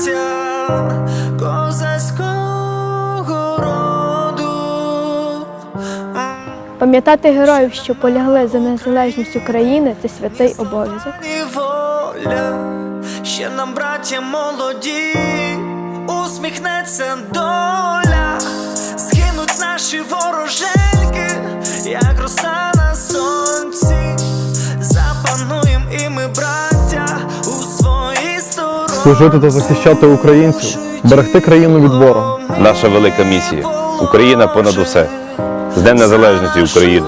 браття козацького роду. Пам'ятати героїв, що полягли за незалежність України, це святий обов'язок. Ще нам, браття, молоді, усміхнеться доля, згинуть наші ворожені. Служити та захищати українців, берегти країну від ворога. Наша велика місія Україна понад усе. З Днем Незалежності України!